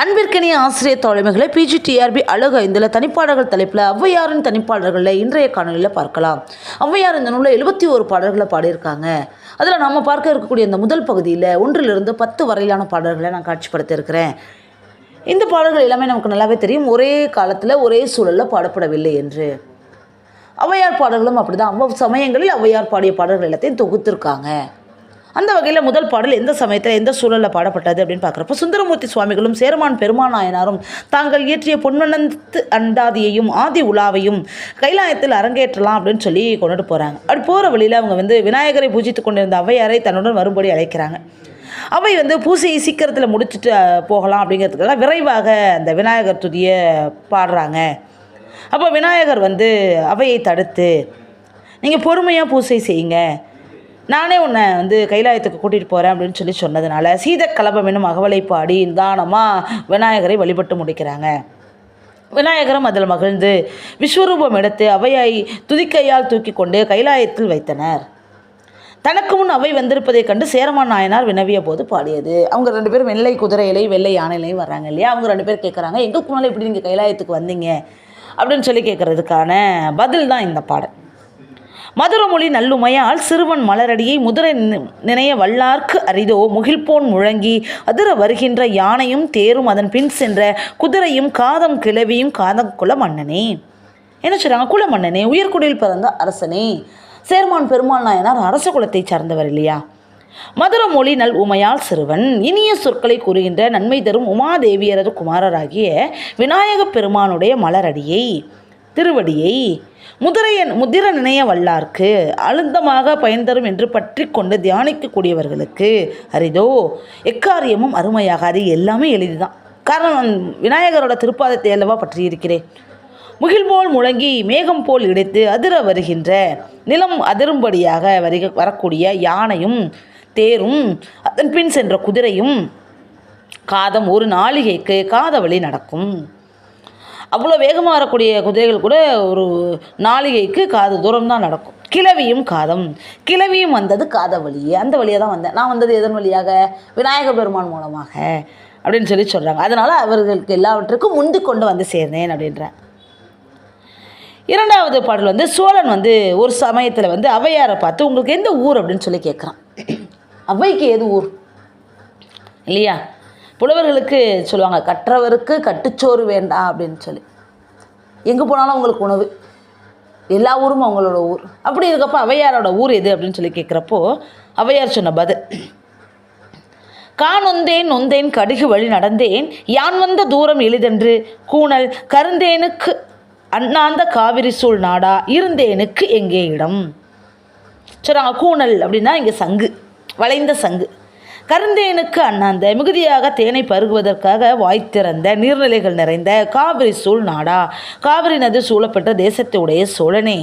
அன்பிற்கினிய ஆசிரியர் தோழமைகளை பிஜிடிஆர்பி அழகு ஐந்தில் தனிப்பாடல்கள் தலைப்பில் ஔவையாரின் தனிப்பாடல்களில் இன்றைய காணொலியில் பார்க்கலாம். ஔவையார் இந்த நூலில் எழுபத்தி ஒரு பாடல்களை பாடியிருக்காங்க. அதில் நம்ம பார்க்க இருக்கக்கூடிய இந்த முதல் பகுதியில் ஒன்றிலிருந்து பத்து வரையிலான பாடல்களை நான் காட்சிப்படுத்தியிருக்கிறேன். இந்த பாடல்கள் எல்லாமே நமக்கு நல்லாவே தெரியும். ஒரே காலத்தில் ஒரே சூழலில் பாடப்படவில்லை என்று. ஔவையார் பாடல்களும் அப்படிதான். அவ்வளவு சமயங்களில் ஔவையார் பாடிய பாடல்கள் எல்லாத்தையும் தொகுத்திருக்காங்க. அந்த வகையில் முதல் பாடல் எந்த சமயத்தில் எந்த சூழலில் பாடப்பட்டது அப்படின்னு பார்க்குறப்போ சுந்தரமூர்த்தி சுவாமிகளும் சேரமான் பெருமான் நாயனாரும் தாங்கள் இயற்றிய பொன்வனந்த் அண்டாதியையும் ஆதி உலாவையும் கைலாயத்தில் அரங்கேற்றலாம் அப்படின்னு சொல்லி கொண்டுட்டு போகிறாங்க அப்படி போகிற வழியில் அவங்க வந்து விநாயகரை பூஜித்து கொண்டிருந்த அவையாரை தன்னுடன் வரும்படி அழைக்கிறாங்க. அவை வந்து பூசையை சீக்கிரத்தில் முடிச்சுட்டு போகலாம் அப்படிங்கிறதுக்காக விரைவாக அந்த விநாயகர் துதியை பாடுறாங்க. அப்போ விநாயகர் வந்து அவையை தடுத்து நீங்கள் பொறுமையாக பூசை செய்யுங்க. நானே உன்னை வந்து கைலாயத்துக்கு கூட்டிகிட்டு போகிறேன் அப்படின்னு சொல்லி சொன்னதுனால சீதக்கலபம் என்னும் அகவலை பாடி நிதானமாக விநாயகரை வழிபட்டு முடிக்கிறாங்க. விநாயகரும் அதில் மகிழ்ந்து விஸ்வரூபம் எடுத்து அவையை துதிக்கையால் தூக்கி கொண்டு கைலாயத்தில் வைத்தனர். தனக்கு முன் அவை வந்திருப்பதைக் கண்டு சேரமான் நாயனார் வினவிய போது பாடியது. அவங்க ரெண்டு பேரும் வெள்ளை குதிரையிலையும் வெள்ளை யானையிலையும் வர்றாங்க இல்லையா? அவங்க ரெண்டு பேர் கேட்குறாங்க எங்களுக்கு முன்னால் எப்படி நீங்கள் கைலாயத்துக்கு வந்தீங்க? அப்படின்னு சொல்லி கேட்குறதுக்கான பதில் தான் இந்த பாடல். மதுரமொழி நல்லுமையால் சிறுவன் மலரடியை முதுரை நி- நினைய வல்லார்க்கு அரிதோ முகில்போன் முழங்கி அதிர வருகின்ற யானையும் தேரும் அதன் பின் சென்ற குதிரையும் காதம் கிளவியும் காதம் குல மன்னனே. என்ன சொல்கிறாங்க குல மன்னனே உயர்குடியில் பிறந்த அரசனே. சேர்மான் பெருமாள் நாயனார் அரச குலத்தைச் சார்ந்தவர் இல்லையா? மதுரமொழி நல் உமையால் சிறுவன் இனிய சொற்களை கூறுகின்ற நன்மை தரும் உமாதேவியரது குமாரராகிய விநாயகப் பெருமானுடைய மலரடியை. திருவடியை முதிரைய முதிர நினைய வல்லார்க்கு அழுந்தமாக பயன் தரும் என்று பற்றி கொண்டு தியானிக்கக்கூடியவர்களுக்கு அரிதோ எக்காரியமும் அருமையாகாது. எல்லாமே எளிதுதான். காரணம் விநாயகரோட திருப்பாதத்தை அல்லவா பற்றி இருக்கிறேன் முகில் போல் முழங்கி மேகம் போல் இடைத்து அதிர வருகின்ற நிலம் அதிரும்படியாக வருக வரக்கூடிய யானையும் தேரும் அதன் பின் சென்ற குதிரையும் காதம் ஒரு நாளிகைக்கு காதவழி நடக்கும். அவ்வளோ வேகமாக வரக்கூடிய குதிரைகள் கூட ஒரு நாளிகைக்கு காது தூரம் தான் நடக்கும். கிளவியும் காதம். கிளவியும் வந்தது காத வழியே. அந்த வழியாக தான் வந்தேன். நான் வந்தது எதன் வழியாக? விநாயக பெருமான் மூலமாக. அப்படின்னு சொல்லி சொல்கிறாங்க அதனால் அவர்களுக்கு எல்லாவற்றுக்கும் முந்தி கொண்டு வந்து சேர்ந்தேன் அப்படின்ற. இரண்டாவது பாடல் வந்து சோழன் வந்து ஒரு சமயத்தில் வந்து ஔவையாரை பார்த்து உங்களுக்கு எந்த ஊர்? அப்படின்னு சொல்லி கேட்குறான் ஔவைக்கு ஏது ஊர்? இல்லையா? புலவர்களுக்கு சொல்லுவாங்க கற்றவருக்கு கட்டுச்சோறு வேண்டாம் அப்படின்னு சொல்லி. எங்கே போனாலும் அவங்களுக்கு உணவு. எல்லா ஊரும் அவங்களோட ஊர். அப்படி இருக்கப்போ அவையாரோட ஊர் எது அப்படின்னு சொல்லி கேட்குறப்போ அவையார் சொன்ன பதில் காணொந்தேன் நொந்தேன் கடுகு வழி நடந்தேன். யான் வந்த தூரம் எளிதென்று? கூணல் கருந்தேனுக்கு அண்ணாந்த காவிரி சூழ் நாடா? இருந்தேனுக்கு எங்கே இடம்? சொல்கிறாங்க கூணல் அப்படின்னா இங்கே சங்கு வளைந்த சங்கு. கருந்தேனுக்கு அண்ணாந்த மிகுதியாக தேனை பருகுவதற்காக வாய்த்திறந்த நீர்நிலைகள் நிறைந்த காவிரி சூழ் நாடா. காவிரி நதி சூழப்பெற்ற தேசத்துடைய சோழனே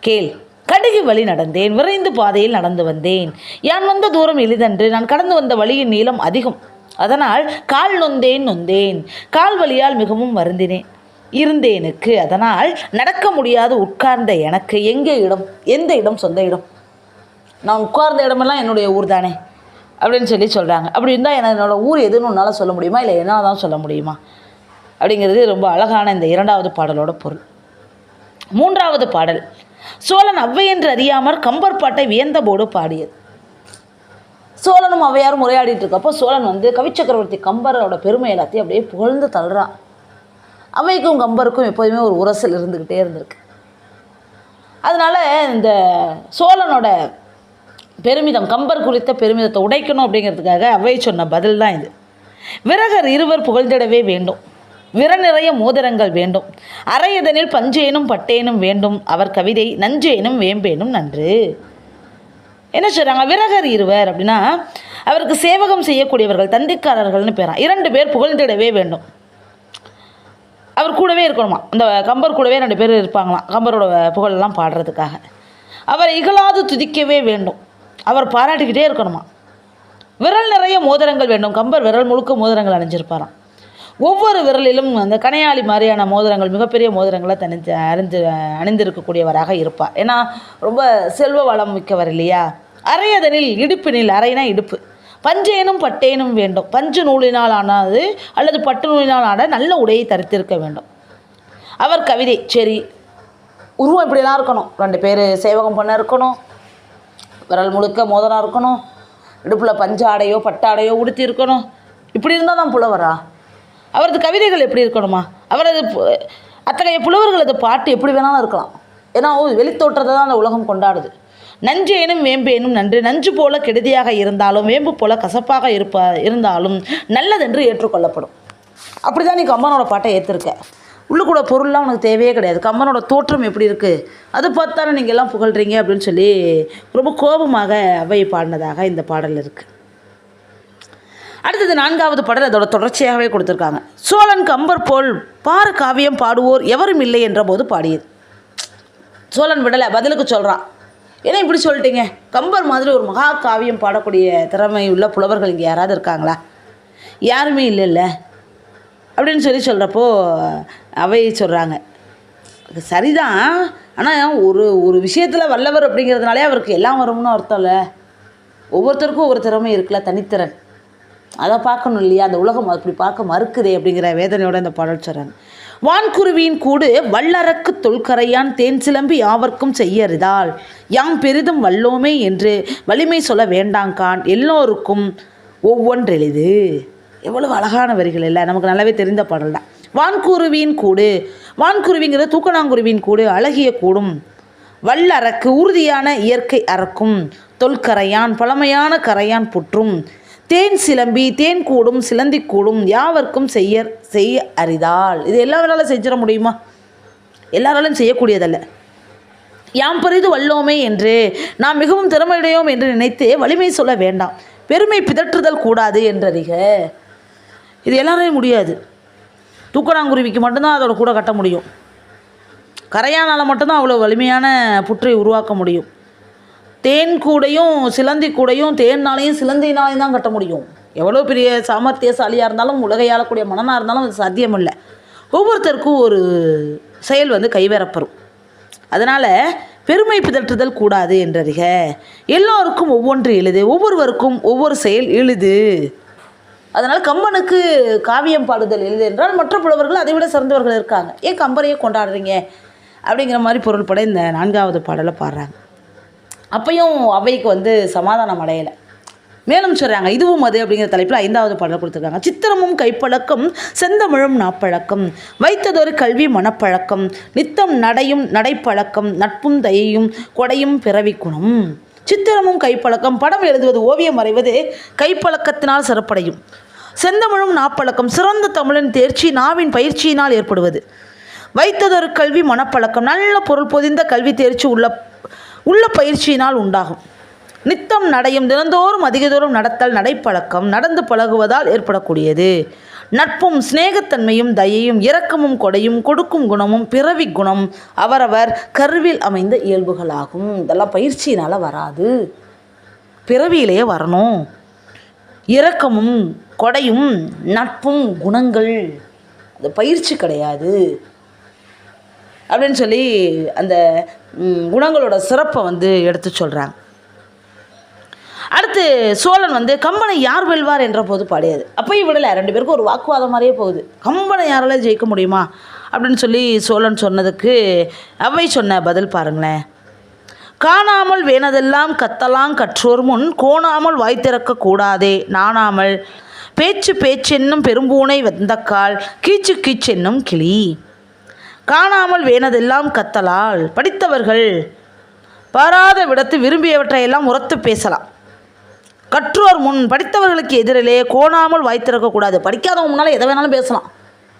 கேள். கடுகு வழி நடந்தேன் விரைந்து பாதையில் நடந்து வந்தேன். யான் வந்த தூரம் எளிதன்று நான் கடந்து வந்த வழியின் நீளம் அதிகம். அதனால் கால் நொந்தேன் நொந்தேன். கால் வழியால் மிகவும் வருந்தினேன். இருந்தேனுக்கு அதனால் நடக்க முடியாது உட்கார்ந்த எனக்கு. எங்கே இடம்? எந்த இடம்? சொந்த இடம். நான் உட்கார்ந்த இடமெல்லாம் என்னுடைய ஊர் தானே அப்படின்னு சொல்லி சொல்கிறாங்க அப்படி இருந்தால் எனக்கு என்னோடய ஊர் எதுன்னு உன்னால் சொல்ல முடியுமா? இல்லை என்ன தான் சொல்ல முடியுமா? அப்படிங்கிறது ரொம்ப அழகான இந்த இரண்டாவது பாடலோட பொருள். மூன்றாவது பாடல் சோழன் அவ்வை என்று அறியாமற் கம்பர் பாட்டை வியந்தபோடு பாடியது. சோழனும் அவ்வையாரும் உரையாடிட்டு இருக்கப்போ சோழன் வந்து கவிச்சக்கரவர்த்தி கம்பரோட பெருமை எல்லாத்தையும் அப்படியே புகழ்ந்து தள்ளுறான். அவைக்கும் கம்பருக்கும் எப்போதுமே ஒரு உரசல் இருந்துக்கிட்டே இருந்திருக்கு. அதனால் இந்த சோழனோட பெருமிதம் கம்பர் குறித்த பெருமிதத்தை உடைக்கணும் அப்படிங்கிறதுக்காக அவை சொன்ன பதில் தான் இது. விரகர் இருவர் புகழ்ந்திடவே வேண்டும். விர நிறைய மோதிரங்கள் வேண்டும். அரையதனில் பஞ்சேனும் பட்டேனும் வேண்டும். அவர் கவிதை நஞ்சேனும் வேம்பேனும் நன்று. என்ன சொல்கிறாங்க விரகர் இருவர் அப்படின்னா அவருக்கு சேவகம் செய்யக்கூடியவர்கள் தந்திக்காரர்கள்னு பேரான் இரண்டு பேர் புகழ்ந்திடவே வேண்டும். அவர் கூடவே இருக்கணுமா? அந்த கம்பர் கூடவே ரெண்டு பேர் இருப்பாங்களாம் கம்பரோட புகழெல்லாம் பாடுறதுக்காக. அவரை இகழாது துதிக்கவே வேண்டும். அவர் பாராட்டிக்கிட்டே இருக்கணுமா? விரல் நிறைய மோதிரங்கள் வேண்டும். கம்பர் விரல் முழுக்க மோதிரங்கள் அணிஞ்சிருப்பாராம். ஒவ்வொரு விரலிலும் அந்த கனையாளி மாதிரியான மோதிரங்கள் மிகப்பெரிய மோதிரங்களை தனித்து அணிந்து அணிந்திருக்கக்கூடியவராக இருப்பார். ஏன்னா ரொம்ப செல்வ வளம் மிக்கவர் இல்லையா? அரையதனில் இடுப்பினில் அரைனா இடுப்பு. பஞ்சேனும் பட்டேனும் வேண்டும். பஞ்சு நூலினால் ஆனது அல்லது பட்டு நூலினால் ஆன நல்ல உடையை தரித்திருக்க வேண்டும். அவர் கவிதை சரி உருவம் இப்படிலாம் இருக்கணும். ரெண்டு பேர் சேவகம் பண்ண இருக்கணும். விரல் முழுக்க மோதிரம் இருக்கணும். இடுப்பில் பஞ்சாடையோ பட்டாடையோ உடுத்தி இருக்கணும். இப்படி இருந்தால் தான் புலவரா? அவரது கவிதைகள் எப்படி இருக்கணுமா? அவரது அத்தகைய அத்தகைய புலவர்களது பாட்டு எப்படி வேணாலும் இருக்கலாம். ஏன்னா வெளித்தோற்றத்தை தான் அந்த உலகம் கொண்டாடுது. நஞ்சேனும் வேம்பேனும் நன்று நஞ்சு போல கெடுதியாக இருந்தாலும் வேம்பு போல கசப்பாக இருப்பா இருந்தாலும் நல்லதென்று ஏற்றுக்கொள்ளப்படும். அப்படி தான் நீ கம்பனோட பாட்டை ஏற்றிருக்க உள்ளுக்கூட பொருள்லாம் உனக்கு தேவையே கிடையாது. கம்பனோட தோற்றம் எப்படி இருக்குது அது பார்த்தானே நீங்கள் எல்லாம் புகழ்கிறீங்க அப்படின்னு சொல்லி ரொம்ப கோபமாக அவை பாடினதாக இந்த பாடல் இருக்குது அடுத்தது நான்காவது பாடல் அதோட தொடர்ச்சியாகவே கொடுத்துருக்காங்க. சோழன் கம்பர் போல் பாரு காவியம் பாடுவோர் எவரும் இல்லை என்ற போது பாடியது. சோழன் விடலை பதிலுக்கு சொல்கிறான் ஏன்னா இப்படி சொல்லிட்டீங்க. கம்பர் மாதிரி ஒரு மகா காவியம் பாடக்கூடிய திறமை உள்ள புலவர்கள் இங்கே யாராவது இருக்காங்களா? யாருமே இல்லைல்ல. அப்படின்னு சொல்லி சொல்கிறப்போ அவை சொல்கிறாங்க சரிதான். ஆனால் ஒரு ஒரு விஷயத்தில் வல்லவர் அப்படிங்கிறதுனாலே அவருக்கு எல்லாம் வரும்னு அர்த்தம் இல்லை. ஒவ்வொருத்தருக்கும் ஒவ்வொரு திறமை இருக்குல்ல தனித்திறன். அதை பார்க்கணும் இல்லையா? அந்த உலகம் அப்படி பார்க்க மறுக்குதே அப்படிங்கிற வேதனையோட இந்த பாடல் சொல்கிறாங்க வான்குருவியின் கூடு வல்லறக்கு தொல்கரையான் தேன் சிலம்பி யாவர்க்கும் செய்யறிதால் யாம் பெரிதும் வல்லோமே என்று வலிமை சொல்ல வேண்டாங்கான். எல்லோருக்கும் ஒவ்வொன்றெளிது. எவ்வளவு அழகான வரிகள் இல்லை. நமக்கு நல்லாவே தெரிந்த பாடல் தான். வான்குருவியின் கூடு. வான்குருவிங்கிறது தூக்கணாங்குருவியின் கூடு. அழகிய கூடும். வல்லறக்கு உறுதியான இயற்கை அறக்கும். தொல்கரையான் பழமையான கரையான் புற்றும். தேன் சிலம்பி தேன் கூடும் சிலந்தி கூடும். யாவர்க்கும் செய்ய செய்ய அறிதால் இது எல்லாராலும் செஞ்சிட முடியுமா? எல்லாராலும் செய்யக்கூடியதல்ல. யாம் பெரிது வல்லோமே என்று நாம் மிகவும் திறமையுடையோம் என்று நினைத்து வலிமை சொல்ல வேண்டாம். பெருமை பிதற்றுதல் கூடாது என்றறிக. இது எல்லாரையும் முடியாது. தூக்கணாங்குருவிக்கு மட்டும்தான் அதோட கூட கட்ட முடியும். கரையானால் மட்டும்தான் அவ்வளோ வலிமையான புற்றை உருவாக்க முடியும். தேன் கூடையும் சிலந்தி கூடையும் தேன்னாலையும் சிலந்தினாலையும் தான் கட்ட முடியும். எவ்வளோ பெரிய சாமர்த்தியசாலியாக இருந்தாலும் உலகை ஆளக்கூடிய மனனாக இருந்தாலும் அது சாத்தியமில்லை. ஒவ்வொருத்தருக்கும் ஒரு செயல் வந்து கைவரப்பெறும் அதனால் பெருமை பிதற்றுதல் கூடாது என்றறிக. எல்லோருக்கும் ஒவ்வொன்று எளிது ஒவ்வொருவருக்கும் ஒவ்வொரு செயல் எளிது. அதனால் கம்பனுக்கு காவியம் பாடுதல் எளிது என்றால் மற்ற புலவர்கள் அதை விட சிறந்தவர்கள் இருக்காங்க. ஏன் கம்பரையே கொண்டாடுறீங்க? அப்படிங்கிற மாதிரி பொருள்பட இந்த நான்காவது பாடலை பாடுறாங்க. அப்பையும் அவைக்கு வந்து சமாதானம் அடையலை. மேலும் சொல்கிறாங்க இதுவும் அது அப்படிங்கிற தலைப்பில் ஐந்தாவது பாடல் கொடுத்துருக்காங்க. சித்திரமும் கைப்பழக்கம் செந்தமிழும் நாப்பழக்கம் வைத்ததொரு கல்வி மனப்பழக்கம் நித்தம் நடையும் நடைப்பழக்கம் நட்பும் தயையும் கொடையும் பிறவி குணம். சித்திரமும் கைப்பழக்கம் படம் எழுதுவது ஓவியம் வரைவது கைப்பழக்கத்தினால் சிறப்படையும். செந்தமிழும் நாப்பழக்கம் சிறந்த தமிழின் தேர்ச்சி நாவின் பயிற்சியினால் ஏற்படுவது. வைத்ததொரு கல்வி மனப்பழக்கம் நல்ல பொருள் பொதிந்த கல்வி தேர்ச்சி உள்ள உள்ள பயிற்சியினால் உண்டாகும். நித்தம் நடையும் தினந்தோறும் அதிக தூரம் நடத்தல் நடைப்பழக்கம் நடந்து பழகுவதால் ஏற்படக்கூடியது. நட்பும் சிநேகத்தன்மையும் தயையும் இரக்கமும் கொடையும் கொடுக்கும் குணமும் பிறவி குணம் அவரவர் கருவில் அமைந்த இயல்புகளாகும். இதெல்லாம் பயிற்சியினால் வராது. பிறவியிலேயே வரணும். இரக்கமும் கொடையும் நட்பும் குணங்கள். அது பயிற்சி கிடையாது. அப்படின்னு சொல்லி அந்த குணங்களோட சிறப்பை வந்து எடுத்து சொல்கிறாங்க அடுத்து சோழன் வந்து கம்பனை யார் வெல்வார் என்ற போது பாடியது. அப்போயும் விடலை ரெண்டு பேருக்கும் ஒரு வாக்குவாதம் மாதிரியே போகுது. கம்பனை யாரால ஜெயிக்க முடியுமா? அப்படின்னு சொல்லி சோழன் சொன்னதுக்கு அவை சொன்ன பதில் பாருங்களேன். காணாமல் வேணதெல்லாம் கத்தலாம் கற்றோர் முன் கோணாமல் வாய் திறக்க கூடாதே நாணாமல் பேச்சு பேச்சென்னும் பெரும்பூனை வந்தக்கால் கீச்சு கீச்சென்னும் கிளி. காணாமல் வேணதெல்லாம் கத்தலால் படித்தவர்கள் பாராத விடத்து விரும்பியவற்றையெல்லாம் உரத்து பேசலாம். கற்றோர் முன் படித்தவர்களுக்கு எதிரிலே கோணாமல் வாய் திறக்கக்கூடாது படிக்காதவன் முன்னால் எதை வேணாலும் பேசலாம்.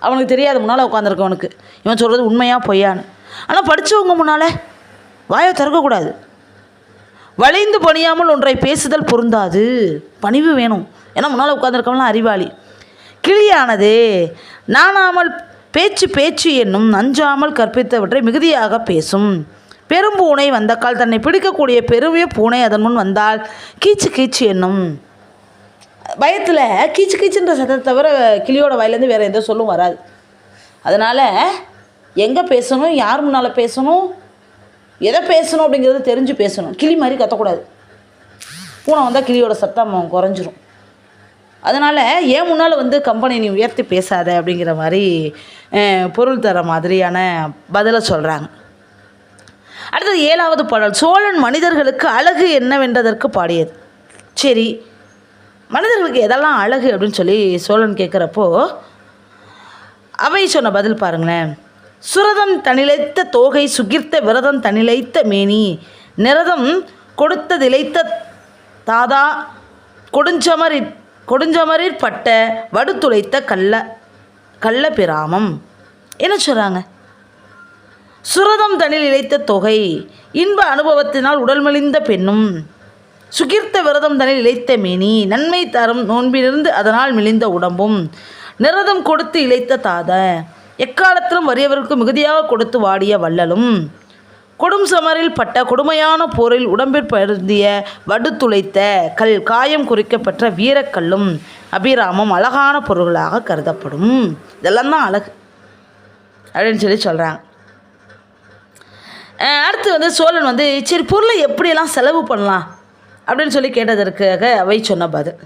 அவனுக்கு தெரியாது முன்னால் உட்காந்துருக்கவனுக்கு இவன் சொல்கிறது உண்மையாக பொய்யான்னு. ஆனால் படித்தவங்க முன்னால் வாயை திறக்கக்கூடாது வளைந்து பணியாமல் ஒன்றை பேசுதல் பொருந்தாது. பணிவு வேணும். ஏன்னா முன்னால் உட்காந்துருக்கவன்லாம் அறிவாளி. கிளியானது நாணாமல் பேச்சு பேச்சு என்னும் அஞ்சாமல் கற்பித்தவற்றை மிகுதியாக பேசும். பெரும்பூனை வந்தக்கால் தன்னை பிடிக்கக்கூடிய பெருமைய பூனை அதன் முன் வந்தால் கீச்சு கீச்சு என்னும். பயத்தில் கீச்சு கீச்சுன்ற சத்தத்தை தவிர கிளியோட வாயிலேருந்து வேறு எந்த சொல்லும் வராது. அதனால் எங்கே பேசணும் யார் முன்னால் பேசணும் எதை பேசணும் அப்படிங்கிறது தெரிஞ்சு பேசணும். கிளி மாதிரி கத்தக்கூடாது. பூனை வந்தால் கிளியோட சத்தம் குறைஞ்சிரும். அதனால் ஏன் முன்னால் வந்து கம்பெனி நீ உயர்த்தி பேசாத? அப்படிங்கிற மாதிரி பொருள் தர மாதிரியான பதிலை சொல்கிறாங்க அடுத்தது ஏழாவது பாடல் சோழன் மனிதர்களுக்கு அழகு என்னவென்றதற்கு பாடியது. சரி மனிதர்களுக்கு எதெல்லாம் அழகு அப்படின்னு சொல்லி சோழன் கேட்குறப்போ அவை சொன்ன பதில் பாருங்களேன். சுரதம் தனிலைத்த தோகை சுகிர்த்த விரதம் தனிலைத்த மேனி நிரதம் கொடுத்ததிலைத்த தாதா கொடுஞ்சமர் கொடுஞ்சமரில் பட்ட வடுத்துளைத்த கள்ள கள்ள பிராமம். என்ன சொல்கிறாங்க சுரதம் தனில் இழைத்த தொகை இன்ப அனுபவத்தினால் உடல் மெலிந்த பெண்ணும் சுகிர்த்த விரதம் தனில் இழைத்த மேனி நன்மை தரும் நோன்பிலிருந்து அதனால் மிளிந்த உடம்பும் நிரதம் கொடுத்து இழைத்த தாத எக்காலத்திலும் வறியவருக்கு மிகுதியாக கொடுத்து வாடிய வள்ளலும் கொடும் சமரில் பட்ட கொடுமையான போரில் உடம்பிற் பருந்திய வடுத்துளைத்த கல் காயம் குறிக்கப்பட்ட வீரக்கல்லும் அபிராமம் அழகான பொருள்களாக கருதப்படும். இதெல்லாம் தான் அழகு. அப்படின்னு சொல்லி சொல்கிறாங்க அடுத்து வந்து சோழன் வந்து சரி பொருளை எப்படியெல்லாம் செலவு பண்ணலாம்? அப்படின்னு சொல்லி கேட்டதற்காக அவை சொன்ன பதில்.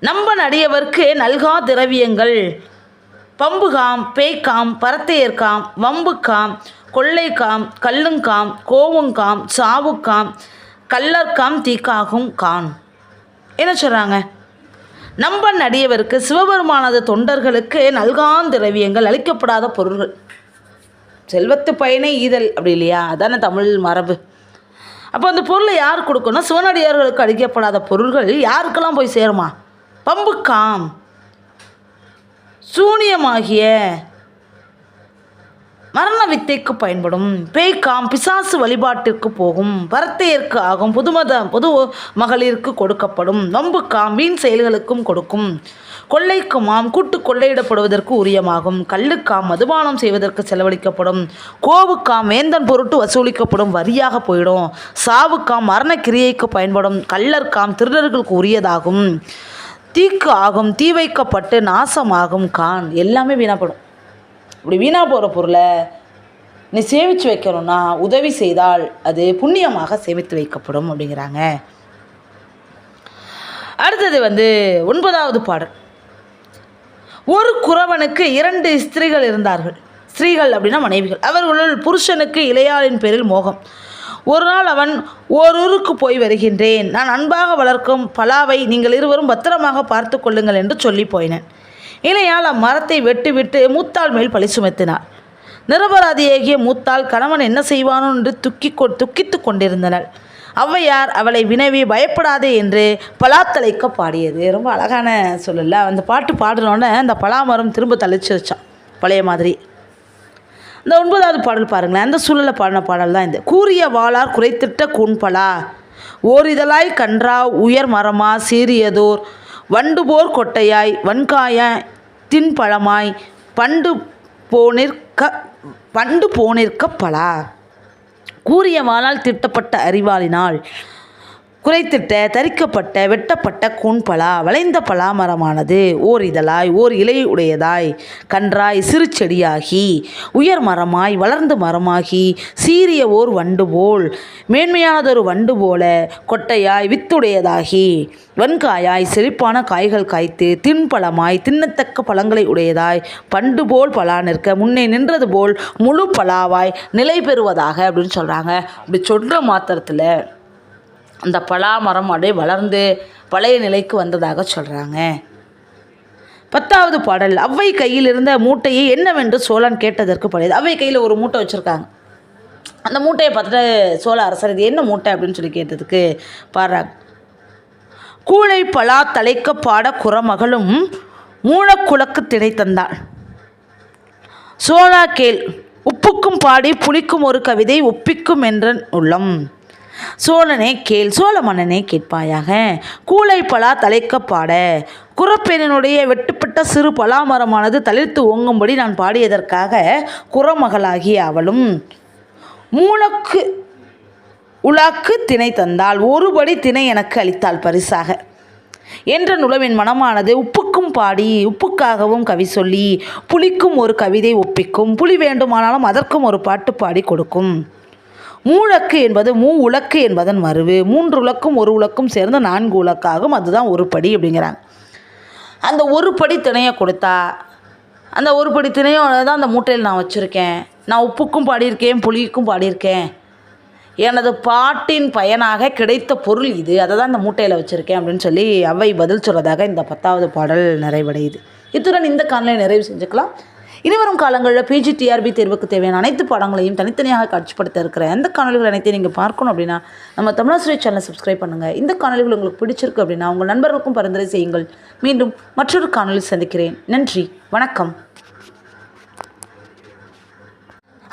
நம்பன் அடியவர்க்கு நல்கா திரவியங்கள் பம்புகாம் பேய்க்காம் பரத்தையர்காம் வம்புக்காம் கொள்ளைக்காம் கல்லுங்காம் கோவுங்காம் சாவுக்காம் கல்லற்காம் தீக்காகும் கான். என்ன சொல்கிறாங்க நம்பன் அடியவருக்கு சிவபெருமானது தொண்டர்களுக்கு நல்கான் திரவியங்கள் அளிக்கப்படாத பொருள்கள். செல்வத்து பயனே ஈதல் அப்படி இல்லையா? அதான தமிழ் மரபு. அப்போ அந்த பொருளை யார் கொடுக்கணும்? சிவனடியார்களுக்கு அளிக்கப்படாத பொருள்கள் யாருக்கெல்லாம் போய் சேருமா? பம்புக்காம். சூனியமாகிய மரண வித்தைக்கு பயன்படும். பேய்க்காம் பிசாசு வழிபாட்டிற்கு போகும். பரத்தையர்க்கு ஆகும். புதுமத புது மகளிருக்கு கொடுக்கப்படும். வம்புக்காம் வீண் செயல்களுக்கும் கொடுக்கும். கொள்ளைக்குமாம் கூட்டு கொள்ளையிடப்படுவதற்கு உரியமாகும். கல்லுக்காம் மதுபானம் செய்வதற்கு செலவழிக்கப்படும். கோவுக்காம் வேந்தன் பொருட்டு வசூலிக்கப்படும். வரியாக போயிடும். சாவுக்காம் மரண கிரியைக்கு பயன்படும். கள்ளர்காம் திருடர்களுக்கு உரியதாகும். தீக்கு ஆகும். தீ வைக்கப்பட்டு நாசமாகும். கான் எல்லாமே வீணாப்படும் இப்படி வீணாக போகிற பொருளை நீ சேமித்து வைக்கணும்னா உதவி செய்தால் அது புண்ணியமாக சேமித்து வைக்கப்படும் அப்படிங்கிறாங்க. அடுத்தது வந்து ஒன்பதாவது பாடல். ஒரு குறவனுக்கு இரண்டு ஸ்திரீகள் இருந்தார்கள். ஸ்திரீகள் அப்படின்னா மனைவிகள். அவர்களுள் புருஷனுக்கு இளையாளின் பேரில் மோகம். ஒரு நாள் அவன் ஓரூருக்கு போய் வருகின்றேன். நான் அன்பாக வளர்க்கும் பலாவை நீங்கள் இருவரும் பத்திரமாக பார்த்து கொள்ளுங்கள் என்று சொல்லி போயினேன். இலையால் அம்மரத்தை வெட்டிவிட்டு மூத்தாள் மேல் பழி சுமத்தினார். நிரபராதியாகிய மூத்தாள் கணவன் என்ன செய்வானோ என்று துக்கி கொ துக்கித்து கொண்டிருந்தனர். ஔவையார் அவளை வினவி பயப்படாதே என்று பலாத்தலைக்க பாடியது. ரொம்ப அழகான சொல்லல அந்த பாட்டு பாடுனோடனே அந்த பலாமரம் திரும்ப தளிச்சிருச்சான் பழைய மாதிரி. இந்த ஒன்பதாவது பாடல் பாருங்களேன். அந்த சூழலில் பாடின பாடல் தான் இந்த கூறிய வாளார் குறைத்திட்ட கூண்பலா ஓரிதழாய் கன்றா உயர் மரமா சீரியதோர் வண்டுபோர் கொட்டையாய் வன்காய தின்பழமாய் பண்டு போனிற்க பண்டு போனிற்க பலா கூறிய வாளால் திட்டப்பட்ட அறிவாளினால் குறைத்திட்ட தரிக்கப்பட்ட வெட்டப்பட்ட கூண்பலா வளைந்த பலாமரமானது. ஓர் இதழாய் ஓர் இலை உடையதாய் கன்றாய் சிறு செடியாகி உயர் மரமாய் வளர்ந்து மரமாகி சீரிய ஓர் வண்டு போல் மேன்மையானதொரு வண்டு போல கொட்டையாய் வித்துடையதாகி வன்காயாய் செழிப்பான காய்கள் காய்த்து தின்பழமாய் தின்னத்தக்க பழங்களை உடையதாய் பண்டு போல் பலா நிற்க முன்னே நின்றது போல் முழு பலாவாய் நிலை பெறுவதாக அப்படின்னு சொல்கிறாங்க இப்படி சொல்கிற மாத்திரத்தில் அந்த பலா மரம் அப்படியே வளர்ந்து பழைய நிலைக்கு வந்ததாக சொல்கிறாங்க பத்தாவது பாடல் அவ்வை கையில் இருந்த மூட்டையை என்னவென்று சோழன் கேட்டதற்கு பழையது. அவ்வை கையில் ஒரு மூட்டை வச்சுருக்காங்க. அந்த மூட்டையை பார்த்துட்டு சோழ அரசர் இது என்ன மூட்டை? அப்படின்னு சொல்லி கேட்டதுக்கு பாடுறாங்க. கூளை பலா தலைக்க பாட குறமகளும் மூலக்குளக்கு திணை தந்தாள். சோழா கேள் உப்புக்கும் பாடி புளிக்கும் ஒரு கவிதை ஒப்பிக்கும் என்ற உள்ளம். சோழனே கேள் சோழ மன்னனே கேட்பாயாக. கூளை பலா தலைக்க பாட. குரப்பேனனுடைய வெட்டுப்பட்ட சிறு பலாமரமானது தளிர்த்து ஓங்கும்படி நான் பாடியதற்காக குரமகளாகிய அவளும் மூலக்கு உலாக்கு திணை தந்தாள் ஒருபடி திணை எனக்கு அளித்தாள் பரிசாக. என்ற நுழவின் மனமானது உப்புக்கும் பாடி உப்புக்காகவும் கவி சொல்லி புளிக்கும் ஒரு கவிதை ஒப்பிக்கும் புலி வேண்டுமானாலும் அதற்கும் ஒரு பாட்டு பாடி கொடுக்கும். மூழக்கு என்பது மூ உலக்கு என்பதன் மருவு. மூன்று உலக்கும் ஒரு உலக்கும் சேர்ந்து நான்கு உலக்காகும். அதுதான் ஒரு படி அப்படிங்கிறாங்க. அந்த ஒரு படி திணையை கொடுத்தா அந்த ஒரு படி திணையோட தான் அந்த மூட்டையில் நான் வச்சுருக்கேன். நான் உப்புக்கும் பாடியிருக்கேன் புளிக்கும் பாடியிருக்கேன். எனது பாட்டின் பயனாக கிடைத்த பொருள் இது. அதை தான் இந்த மூட்டையில் வச்சுருக்கேன் அப்படின்னு சொல்லி அவை பதில் சொல்கிறதாக இந்த பத்தாவது பாடல் நிறைவடையுது. இத்துடன் இந்த காணொலியை நிறைவு செஞ்சுக்கலாம். இனிவரும் காலங்களில் பிஜிடிஆர்பி தேர்வுக்கு தேவையான அனைத்து பாடங்களையும் தனித்தனியாக காட்சிப்படுத்த இருக்கிற எந்த காணொலிகள் அனைத்தையும் நீங்கள் பார்க்கணும் அப்படின்னா நம்ம தமிழாசிரியர் சேனலை சப்ஸ்கிரைப் பண்ணுங்கள் இந்த காணொலிகள் உங்களுக்கு பிடிச்சிருக்கு அப்படின்னா உங்கள் நண்பர்களுக்கும் பரிந்துரை செய்யுங்கள். மீண்டும் மற்றொரு காணொலி சந்திக்கிறேன். நன்றி. வணக்கம்.